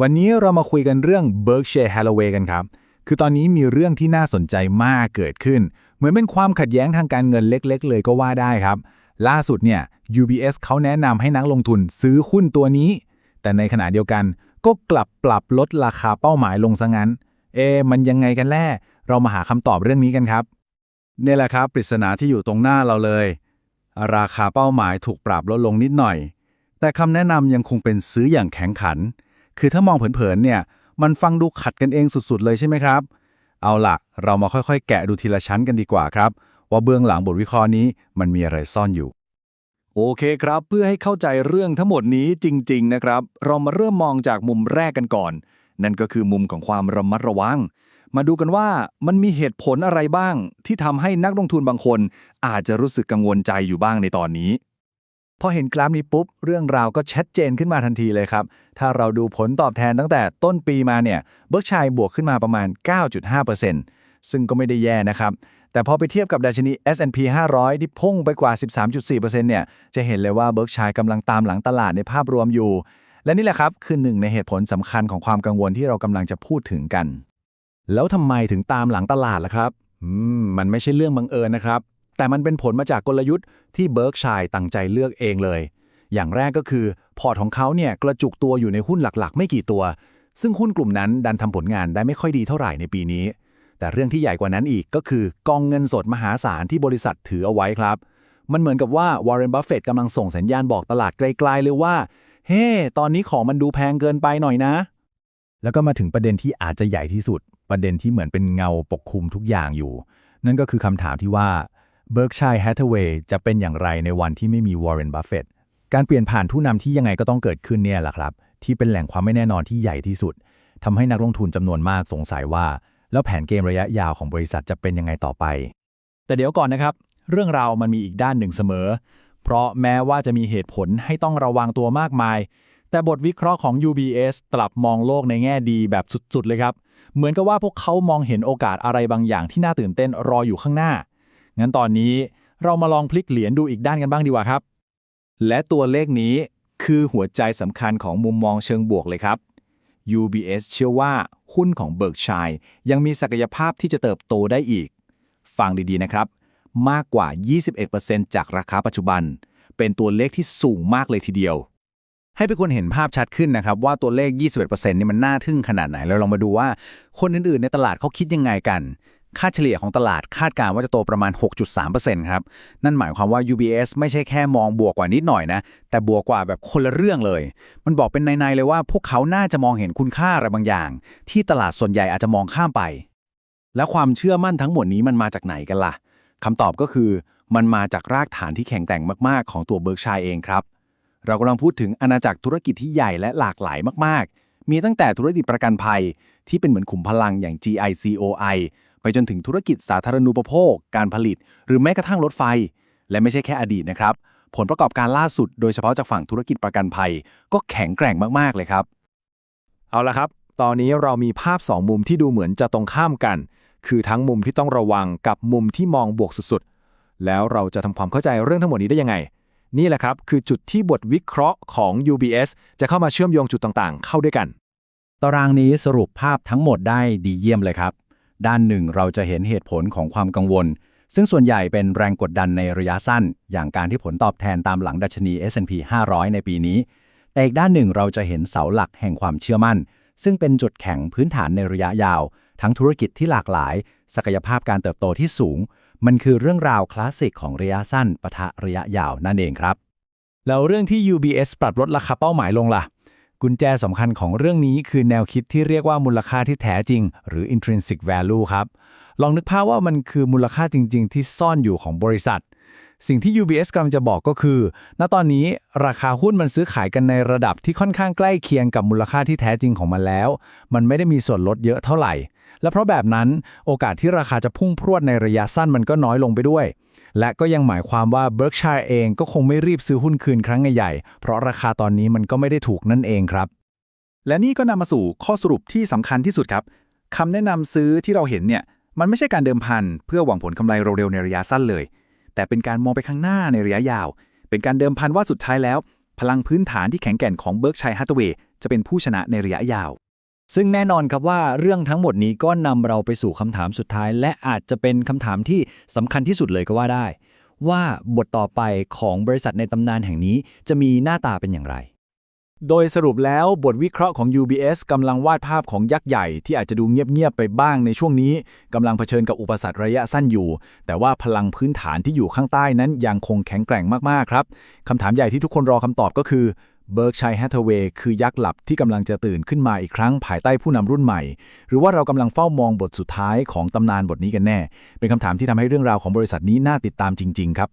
วันนี้เรามาคุยกันเรื่อง Berkshire Hathaway กันครับ คือตอนนี้มีเรื่องที่น่าสนใจมากเกิดขึ้น เหมือนเป็นความขัดแย้งทางการเงินเล็กๆ เลยก็ว่าได้ครับ ล่าสุดเนี่ย UBS เขาแนะนำให้นักลงทุนซื้อหุ้นตัวนี้ แต่ในขณะเดียวกันก็กลับปรับลดราคาเป้าหมายลงซะงั้น เอะมันยังไงกันแน่เรามาหาคำตอบเรื่องนี้กันครับเนี่ยแหละครับ ปริศนาที่อยู่ตรงหน้าเราเลย ราคาเป้าหมายถูกปรับลดลงนิดหน่อย แต่คำแนะนำยังคงเป็นซื้ออย่างแข็งขัน คือถ้ามองเผินๆเนี่ยมันฟังดูขัดกันเองสุดๆเลยใช่ไหมครับ เอาล่ะ เรามาค่อยๆ แกะดูทีละชั้นกันดีกว่าครับ ว่าเบื้องหลังบทวิเคราะห์นี้มันมีอะไรซ่อนอยู่ โอเคครับ เพื่อให้เข้าใจเรื่องทั้งหมดนี้จริง ๆ นะครับ เรามาเริ่มมองจากมุมแรกกันก่อน นั่นก็คือมุมของความระมัดระวัง มาดูกันว่ามันมีเหตุผลอะไรบ้าง ที่ทำให้นักลงทุนบางคน อาจจะรู้สึกกังวลใจอยู่บ้างในตอนนี้ พอเห็นกราฟนี้ปุ๊บ เรื่องราวก็ชัดเจนขึ้นมาทันทีเลยครับ ถ้าเราดูผลตอบแทนตั้งแต่ต้นปีมาเนี่ยเบิร์กชัยบวกขึ้นมาประมาณ 9.5%ซึ่งก็ไม่ได้แย่นะครับ แต่พอไปเทียบกับดัชนี S&P 500 ที่พุ่งไปกว่า 13.4%เนี่ยจะเห็นเลยว่าเบิร์กชัยกำลังตามหลังตลาดในภาพรวมอยู่ และนี่แหละครับคือหนึ่งในเหตุผลสำคัญของความกังวลที่เรากำลังจะพูดถึงกัน แล้วทำไมถึงตามหลังตลาดล่ะครับอืมมันไม่ใช่เรื่องบังเอิญนะครับ แต่มันเป็นผลมาจากกลยุทธ์ที่เบิร์กชัยตั้งใจเลือกเองเลย อย่างแรกก็คือ พอร์ตของเขาเนี่ยกระจุกตัวอยู่ในหุ้นหลักๆ ไม่กี่ตัว ซึ่งหุ้นกลุ่มนั้นดันทำผลงานได้ไม่ค่อยดีเท่าไหร่ในปีนี้ แต่เรื่องที่ใหญ่กว่านั้นอีกก็คือกองเงินสดมหาศาลที่บริษัทถือเอาไว้ครับ มันเหมือนกับว่าวอร์เรนบัฟเฟตต์กำลังส่งสัญญาณบอกตลาดไกลๆเลยว่า เฮ้ตอนนี้ของมันดูแพงเกินไปหน่อยนะ แล้วก็มาถึงประเด็นที่อาจจะใหญ่ที่สุด ประเด็นที่เหมือนเป็นเงาปกคลุมทุกอย่างอยู่ นั่นก็คือคำถามที่ว่า Berkshire Hathaway จะเป็นอย่างไรในวันที่ไม่มี Warren Buffett การเปลี่ยนผ่านผู้นำที่ยังไงก็ต้องเกิดขึ้นเนี่ยแหละครับ ที่เป็นแหล่งความไม่แน่นอนที่ใหญ่ที่สุดทำให้นักลงทุนจำนวนมากสงสัยว่า แล้วแผนเกมระยะยาวของบริษัทจะเป็นยังไงต่อไป แต่เดี๋ยวก่อนนะครับ เรื่องราวมันมีอีกด้านหนึ่งเสมอ เพราะแม้ว่าจะมีเหตุผลให้ต้องระวังตัวมากมาย แต่บทวิเคราะห์ของ UBS กลับมองโลกในแง่ดีแบบสุดๆเลยครับ เหมือนกับว่าพวกเขามองเห็นโอกาสอะไรบางอย่างที่น่าตื่นเต้นรออยู่ข้างหน้า งั้นตอนนี้เรามาลองพลิกเหรียญดูอีกด้านกันบ้างดีกว่าครับ และตัวเลขนี้คือหัวใจสำคัญของมุมมองเชิงบวกเลยครับ UBS เชื่อว่าหุ้นของ Berkshire ยังมีศักยภาพที่จะเติบโตได้อีก ฟังดีๆนะครับ มากกว่า 21%จากราคาปัจจุบัน เป็นตัวเลขที่สูงมากเลยทีเดียว ให้เป็นคนเห็นภาพชัดขึ้นนะครับ ว่าตัวเลข 21%นี่มันน่าทึ่งขนาดไหนเราลองมาดูว่าคนอื่นๆ ในตลาดเขาคิดยังไงกัน ค่าเฉลี่ยของตลาดคาดการณ์ว่าจะโตประมาณ 6.3%ครับ นั่นหมายความว่า UBS ไม่ใช่แค่มองบวกกว่านิดหน่อยนะ แต่บวกกว่าแบบคนละเรื่องเลย มันบอกเป็นในๆเลยว่าพวกเขาน่าจะมองเห็นคุณค่าอะไรบางอย่าง ที่ตลาดส่วนใหญ่อาจจะมองข้ามไป แล้วความเชื่อมั่นทั้งหมดนี้มันมาจากไหนกันล่ะคำตอบก็คือมันมาจากรากฐานที่แข็งแกร่งมากๆ ของตัวเบิร์กชัยเองครับ เรากำลังพูดถึงอาณาจักรธุรกิจที่ใหญ่และหลากหลายมากๆ มีตั้งแต่ธุรกิจประกันภัย ที่เป็นเหมือนขุมพลังอย่าง GICOI ไปจนถึงธุรกิจสาธารณูปโภค การผลิต หรือแม้กระทั่งรถไฟ และไม่ใช่แค่อดีตนะครับ ผลประกอบการล่าสุด โดยเฉพาะจากฝั่งธุรกิจประกันภัย ก็แข็งแกร่งมากๆเลยครับ เอาละครับ ตอนนี้เรามีภาพ 2 มุมที่ดูเหมือนจะตรงข้ามกัน คือทั้งมุมที่ต้องระวังกับมุมที่มองบวกสุดๆ แล้วเราจะทำความเข้าใจเรื่องทั้งหมดนี้ได้ยังไง นี่แหละครับคือจุดที่บทวิเคราะห์ของ UBS จะเข้ามาเชื่อมโยงจุดต่างๆ เข้าด้วยกัน ตารางนี้สรุปภาพทั้งหมดได้ดีเยี่ยมเลยครับ ด้านหนึ่งเราจะเห็นเหตุผลของความกังวล ซึ่งส่วนใหญ่เป็นแรงกดดันในระยะสั้น อย่างการที่ผลตอบแทนตามหลังดัชนี S&P 500 ในปีนี้ แต่อีกด้านหนึ่งเราจะเห็นเสาหลักแห่งความเชื่อมั่น ซึ่งเป็นจุดแข็งพื้นฐานในระยะยาว ทั้งธุรกิจที่หลากหลาย ศักยภาพการเติบโตที่สูง มันคือเรื่องราวคลาสสิกของระยะสั้นปะทะระยะยาวนั่นเองครับ แล้วเรื่องที่ UBS ปรับลดราคาเป้าหมายลงล่ะ กุญแจสำคัญของเรื่องนี้คือแนวคิดที่เรียกว่ามูลค่าที่แท้จริง หรือ intrinsic value ครับ ลองนึกภาพว่ามันคือมูลค่าจริง ๆ ที่ซ่อนอยู่ของบริษัท สิ่งที่ UBS กำลังจะบอกก็คือ ณ ตอนนี้ราคาหุ้นมันซื้อขายกันในระดับที่ค่อนข้างใกล้เคียงกับมูลค่าที่แท้จริงของมันแล้ว มันไม่ได้มีส่วนลดเยอะเท่าไหร่ และเพราะแบบนั้นโอกาสที่ราคาจะพุ่งพรวดในระยะสั้นมันก็น้อยลงไปด้วย และก็ยังหมายความว่า Berkshire เองก็คงไม่รีบซื้อหุ้นคืนครั้งใหญ่ๆเพราะราคาตอนนี้มันก็ไม่ได้ถูกนั่นเองครับ และนี่ก็นำมาสู่ข้อสรุปที่สำคัญที่สุดครับคำแนะนำซื้อที่เราเห็นเนี่ยมันไม่ใช่การเดิมพันเพื่อหวังผลกำไรเร็วๆในระยะสั้นเลย แต่เป็นการมองไปข้างหน้าในระยะยาว เป็นการเดิมพันว่าสุดท้ายแล้ว พลังพื้นฐานที่แข็งแกร่งของเบิร์กชัยฮัตเวย์จะเป็นผู้ชนะในระยะยาว ซึ่งแน่นอนครับว่าเรื่องทั้งหมดนี้ก็นำเราไปสู่คำถามสุดท้าย และอาจจะเป็นคำถามที่สำคัญที่สุดเลยก็ว่าได้ ว่าบทต่อไปของบริษัทในตำนานแห่งนี้จะมีหน้าตาเป็นอย่างไร โดยสรุปแล้วบทวิเคราะห์ของ UBS กำลังวาดภาพของยักษ์ใหญ่ที่อาจจะดูเงียบ ๆ ไปบ้างในช่วงนี้กำลังเผชิญกับอุปสรรคระยะสั้นอยู่ แต่ว่าพลังพื้นฐานที่อยู่ข้างใต้นั้นยังคงแข็งแกร่งมากๆครับคำถามใหญ่ที่ทุกคนรอคำตอบก็คือ Berkshire Hathaway คือยักษ์หลับที่กำลังจะตื่นขึ้นมาอีกครั้งภายใต้ผู้นำรุ่นใหม่ หรือว่าเรากำลังเฝ้ามองบทสุดท้ายของตำนานบทนี้กันแน่ เป็นคำถามที่ทำให้เรื่องราวของบริษัทนี้น่าติดตามจริง ๆ ครับ